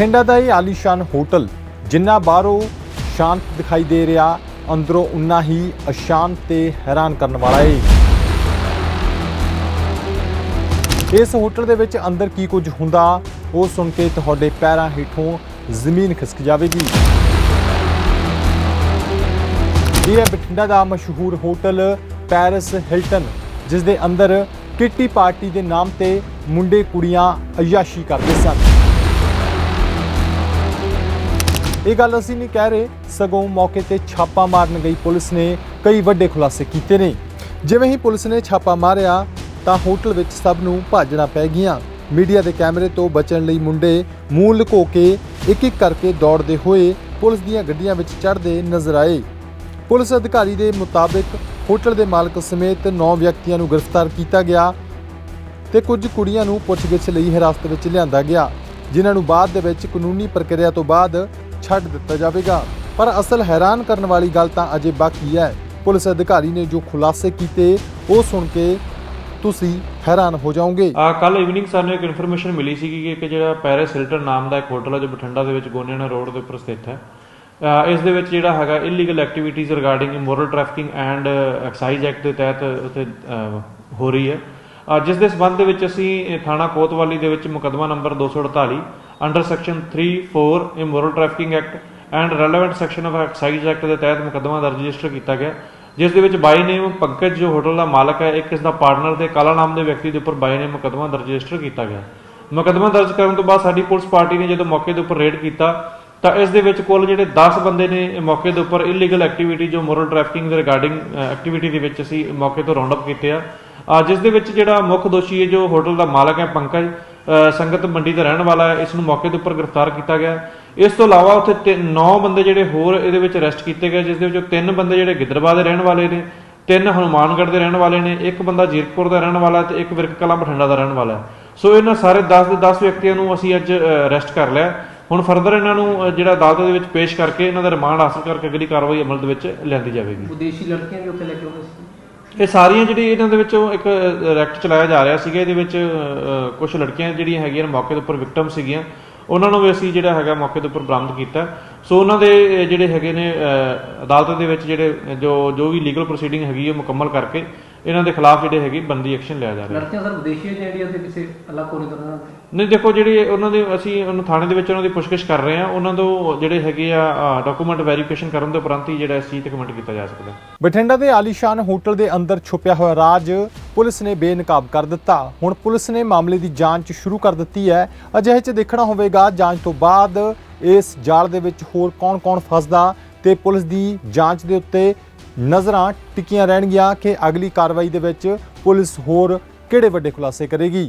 ਬਠਿੰਡਾ ਦਾ ਇਹ ਆਲੀਸ਼ਾਨ ਹੋਟਲ, ਜਿੰਨਾ ਬਾਹਰੋਂ ਸ਼ਾਂਤ ਦਿਖਾਈ ਦੇ ਰਿਹਾ, ਅੰਦਰੋਂ ਉਨਾ ਹੀ ਅਸ਼ਾਂਤ ਤੇ ਹੈਰਾਨ ਕਰਨ ਵਾਲਾ ਏ। ਇਸ ਹੋਟਲ ਦੇ ਵਿੱਚ ਅੰਦਰ ਕੀ ਕੁਝ ਹੁੰਦਾ, ਉਹ ਸੁਣ ਕੇ ਤੁਹਾਡੇ ਪੈਰਾਂ ਹੇਠੋਂ ਜ਼ਮੀਨ ਖਿਸਕ ਜਾਵੇਗੀ। ਇਹ ਹੈ ਬਠਿੰਡਾ ਦਾ ਮਸ਼ਹੂਰ ਹੋਟਲ ਪੈਰਿਸ ਹਿਲਟਨ ਜਿਸ ਦੇ ਅੰਦਰ ਕਿੱਟੀ ਪਾਰਟੀ ਦੇ ਨਾਮ ਤੇ ਮੁੰਡੇ ਕੁੜੀਆਂ ਅਯਾਸ਼ੀ ਕਰਦੇ ਸਨ। ਇਹ ਗੱਲ ਅਸੀਂ ਨਹੀਂ ਕਹਿ ਰਹੇ। ਸਗੋਂ ਮੌਕੇ ਤੇ ਛਾਪਾ ਮਾਰਨ ਗਈ ਪੁਲਿਸ ਨੇ ਕਈ ਵੱਡੇ ਖੁਲਾਸੇ ਕੀਤੇ ਨੇ। ਜਿਵੇਂ ਹੀ ਪੁਲਿਸ ਨੇ ਛਾਪਾ ਮਾਰਿਆ, ਤਾਂ ਹੋਟਲ ਵਿੱਚ ਸਭ ਨੂੰ ਭਾਜਣਾ ਪੈ ਗਈਆਂ। ਮੀਡੀਆ ਦੇ ਕੈਮਰੇ ਤੋਂ ਬਚਣ ਲਈ ਮੁੰਡੇ ਮੂੰਹ ਲੁਕੋ ਕੇ ਇੱਕ ਇੱਕ ਕਰਕੇ ਦੌੜਦੇ ਹੋਏ ਪੁਲਿਸ ਦੀਆਂ ਗੱਡੀਆਂ ਵਿੱਚ ਚੜ੍ਹਦੇ ਨਜ਼ਰ ਆਏ। ਪੁਲਿਸ ਅਧਿਕਾਰੀ ਦੇ ਮੁਤਾਬਕ ਹੋਟਲ ਦੇ ਮਾਲਕ ਸਮੇਤ 9 ਵਿਅਕਤੀਆਂ ਨੂੰ ਗ੍ਰਿਫਤਾਰ ਕੀਤਾ ਗਿਆ ਤੇ ਕੁਝ ਕੁੜੀਆਂ ਨੂੰ ਪੁੱਛਗਿੱਛ ਲਈ ਹਿਰਾਸਤ ਵਿੱਚ ਲਿਆਂਦਾ ਗਿਆ, ਜਿਨ੍ਹਾਂ ਨੂੰ ਬਾਅਦ ਦੇ ਵਿੱਚ ਕਾਨੂੰਨੀ ਪ੍ਰਕਿਰਿਆ ਤੋਂ ਬਾਅਦ ਛੱਡ ਦਿੱਤਾ ਜਾਵੇਗਾ। ਪਰ ਅਸਲ ਹੈਰਾਨ ਕਰਨ ਵਾਲੀ ਗੱਲ ਤਾਂ ਅਜੇ ਬਾਕੀ ਹੈ। ਪੁਲਿਸ ਅਧਿਕਾਰੀ ਨੇ ਜੋ ਖੁਲਾਸੇ ਕੀਤੇ, ਉਹ ਸੁਣ ਕੇ ਤੁਸੀਂ ਹੈਰਾਨ ਹੋ ਜਾਓਗੇ। ਆ ਕੱਲ ਇਵਨਿੰਗ ਸਾਨੂੰ ਇੱਕ ਇਨਫੋਰਮੇਸ਼ਨ ਮਿਲੀ ਸੀਗੀ ਕਿ ਜਿਹੜਾ ਪੈਰਿਸ ਹਿਲਟਨ ਨਾਮ ਦਾ ਇੱਕ ਹੋਟਲ ਹੈ ਜੋ ਬਠਿੰਡਾ ਦੇ ਵਿੱਚ ਗੋਨੇਣਾ ਰੋਡ ਦੇ ਉੱਪਰ ਸਥਿਤ ਹੈ। ਇਸ ਦੇ ਵਿੱਚ ਜਿਹੜਾ ਹੈਗਾ illegal activities regarding immoral trafficking and excise act ਦੇ ਤਹਿਤ ਉੱਥੇ ਹੋ ਰਹੀ ਹੈ। ਜਿਸ ਦੇ ਸਬੰਧ ਦੇ ਵਿੱਚ ਅਸੀਂ ਥਾਣਾ ਕੋਤਵਾਲੀ ਦੇ ਵਿੱਚ ਮੁਕੱਦਮਾ number 248 under section 34 immoral trafficking act and relevant section of excise act ਦੇ ਤਹਿਤ ਮੁਕੱਦਮਾ ਦਰਜ ਰਜਿਸਟਰ ਕੀਤਾ ਗਿਆ, ਜਿਸ ਦੇ ਵਿੱਚ ਬਾਈ ਨੇਮ ਪੰਕਜ ਜੋ ਹੋਟਲ ਦਾ ਮਾਲਕ ਹੈ, ਇੱਕ ਇਸ ਦਾ ਪਾਰਟਨਰ ਤੇ ਕਾਲਾ ਨਾਮ ਦੇ ਵਿਅਕਤੀ ਦੇ ਉੱਪਰ ਬਾਈ ਨੇਮ ਮੁਕੱਦਮਾ ਦਰਜ ਰਜਿਸਟਰ ਕੀਤਾ ਗਿਆ। ਮੁਕੱਦਮਾ ਦਰਜ ਕਰਨ ਤੋਂ ਬਾਅਦ ਸਾਡੀ ਪੁਲਿਸ ਪਾਰਟੀ ਨੇ ਜਦੋਂ ਮੌਕੇ ਦੇ ਉੱਪਰ ਰੇਡ ਕੀਤਾ, ਤਾਂ ਇਸ ਦੇ ਵਿੱਚ ਕੁੱਲ ਜਿਹੜੇ 10 ਬੰਦੇ ਨੇ ਮੌਕੇ ਦੇ ਉੱਪਰ ਇਲੀਗਲ ਐਕਟੀਵਿਟੀ ਜੋ ਮੋਰਲ ਟ੍ਰੈਫਿਕਿੰਗ ਦੇ ਰਿਗਾਰਡਿੰਗ ਐਕਟੀਵਿਟੀ ਦੇ ਵਿੱਚ ਅਸੀਂ ਮੌਕੇ ਤੋਂ ਰਾਉਂਡ ਅਪ ਕੀਤੇ ਆ। ਜਿਸ ਦੇ ਵਿੱਚ ਜਿਹੜਾ ਮੁੱਖ ਦੋਸ਼ੀ ਹੈ ਜੋ ਹੋਟਲ ਦਾ ਮਾਲਕ ਹੈ, ਪੰਕਜ ਸੰਗਤ ਮੰਡੀ ਦਾ ਰਹਿਣ ਵਾਲਾ ਹੈ ਇਸ ਨੂੰ ਮੌਕੇ ਦੇ ਉੱਪਰ ਗ੍ਰਿਫਤਾਰ ਕੀਤਾ ਗਿਆ ਇਸ ਤੋਂ ਇਲਾਵਾ ਉੱਥੇ 9 ਬੰਦੇ ਜਿਹੜੇ ਹੋਰ ਇਹਦੇ ਵਿੱਚ ਅਰੈਸਟ ਕੀਤੇ ਗਏ, ਜਿਸ ਦੇ ਵਿੱਚੋਂ ਤਿੰਨ ਬੰਦੇ ਜਿਹੜੇ ਗਿੱਦਰਬਾਹ ਦੇ ਰਹਿਣ ਵਾਲੇ ਨੇ, ਤਿੰਨ ਹਨੂਮਾਨਗੜ੍ਹ ਦੇ ਰਹਿਣ ਵਾਲੇ ਨੇ, ਇੱਕ ਬੰਦਾ ਜੀਰਕਪੁਰ ਦਾ ਰਹਿਣ ਵਾਲਾ ਤੇ ਇੱਕ ਵਿਰਕ ਕਲਾਂ ਬਠਿੰਡਾ ਦਾ ਰਹਿਣ ਵਾਲਾ ਹੈ। ਸੋ ਇਹਨਾਂ ਸਾਰੇ 10 ਦੇ 10 ਵਿਅਕਤੀਆਂ ਨੂੰ ਅਸੀਂ ਅੱਜ ਅਰੈਸਟ ਕਰ ਲਿਆ ਹੁਣ ਫਰਦਰ ਇਹਨਾਂ ਨੂੰ ਜਿਹੜਾ ਅਦਾਲਤ ਦੇ ਵਿੱਚ ਪੇਸ਼ ਕਰਕੇ ਇਹਨਾਂ ਦਾ ਰਿਮਾਂਡ ਹਾਸਲ ਕਰਕੇ ਅਗਲੀ ਕਾਰਵਾਈ ਅਮਲ ਦੇ ਵਿੱਚ ਲਿਆਂਦੀ ਜਾਵੇਗੀ। ਵਿਦੇਸ਼ੀ ਲੜਕੀਆਂ ਵੀ ਉੱਥੇ ਲੈ ਕੇ ਆਉਂਦੇ ਇਹ ਸਾਰੀਆਂ ਜਿਹੜੀ ਇਹਨਾਂ ਦੇ ਵਿੱਚੋਂ ਇੱਕ ਰੈਕਟ ਚਲਾਇਆ ਜਾ ਰਿਹਾ ਸੀਗਾ, ਇਹਦੇ ਵਿੱਚ ਕੁਝ ਲੜਕੀਆਂ ਜਿਹੜੀਆਂ ਹੈਗੀਆਂ ਨੇ, ਮੌਕੇ ਦੇ ਉੱਪਰ ਵਿਕਟਮ ਸੀਗੀਆਂ। ਉਹਨਾਂ ਨੂੰ ਵੀ ਅਸੀਂ ਜਿਹੜਾ ਹੈਗਾ ਮੌਕੇ ਦੇ ਉੱਪਰ ਬਰਾਮਦ ਕੀਤਾ। ਸੋ ਉਹਨਾਂ ਦੇ ਜਿਹੜੇ ਹੈਗੇ ਨੇ ਅਦਾਲਤ ਦੇ ਵਿੱਚ ਜਿਹੜੇ, ਜੋ ਜੋ ਵੀ ਲੀਗਲ ਪ੍ਰੋਸੀਡਿੰਗ ਹੈਗੀ ਉਹ ਮੁਕੰਮਲ ਕਰਕੇ ਇਹਨਾਂ ਦੇ ਖਿਲਾਫ ਜਿਹੜੇ ਹੈਗੀ ਬੰਦੀ ਐਕਸ਼ਨ ਲਿਆ ਜਾ ਰਿਹਾ। ਲੜਕੀਆਂ ਸਰ ਵਿਦੇਸ਼ੀ ਹੈ ਜਾਂ ਇੰਡੀਆ ਦੇ ਕਿਸੇ ਅਲੱਗ ਕੋਨੇ ਤੋਂ ਰਹਿਣ ਨਹੀਂ ਦੇਖੋ ਜਿਹੜੀ ਉਹਨਾਂ ਦੇ ਅਸੀਂ ਉਹਨੂੰ ਥਾਣੇ ਦੇ ਵਿੱਚ ਉਹਨਾਂ ਦੀ ਪੁੱਛਗਿੱਛ ਕਰ ਰਹੇ ਹਾਂ। ਉਹਨਾਂ ਤੋਂ ਜਿਹੜੇ ਹੈਗੇ ਆ ਡਾਕੂਮੈਂਟ ਵੈਰੀਫਿਕੇਸ਼ਨ ਕਰਨ ਦੇ ਉਪਰੰਤ ਹੀ ਜਿਹੜਾ ਇਸ ਚੀਜ਼ ਤੇ ਕਮੈਂਟ ਕੀਤਾ ਜਾ ਸਕਦਾ। ਬਠਿੰਡਾ ਦੇ ਆਲੀਸ਼ਾਨ ਹੋਟਲ ਦੇ ਅੰਦਰ ਛੁਪਿਆ ਹੋਇਆ ਰਾਜ ਪੁਲਿਸ ਨੇ ਬੇਨਕਾਬ ਕਰ ਦਿੱਤਾ। ਹੁਣ ਪੁਲਿਸ ਨੇ ਮਾਮਲੇ ਦੀ ਜਾਂਚ ਸ਼ੁਰੂ ਕਰ ਦਿੱਤੀ ਹੈ। ਅਜਿਹੇ 'ਚ ਦੇਖਣਾ ਹੋਵੇਗਾ ਜਾਂਚ ਤੋਂ ਬਾਅਦ ਇਸ ਜਾਲ ਦੇ ਵਿੱਚ ਹੋਰ ਕੌਣ-ਕੌਣ ਫਸਦਾ ਤੇ ਪੁਲਿਸ ਦੀ ਜਾਂਚ ਦੇ ਉੱਤੇ ਨਜ਼ਰਾਂ ਟਿਕੀਆਂ ਰਹਿਣਗੀਆਂ ਕਿ ਅਗਲੀ ਕਾਰਵਾਈ ਦੇ ਵਿੱਚ ਪੁਲਿਸ ਹੋਰ ਕਿਹੜੇ ਵੱਡੇ ਖੁਲਾਸੇ ਕਰੇਗੀ।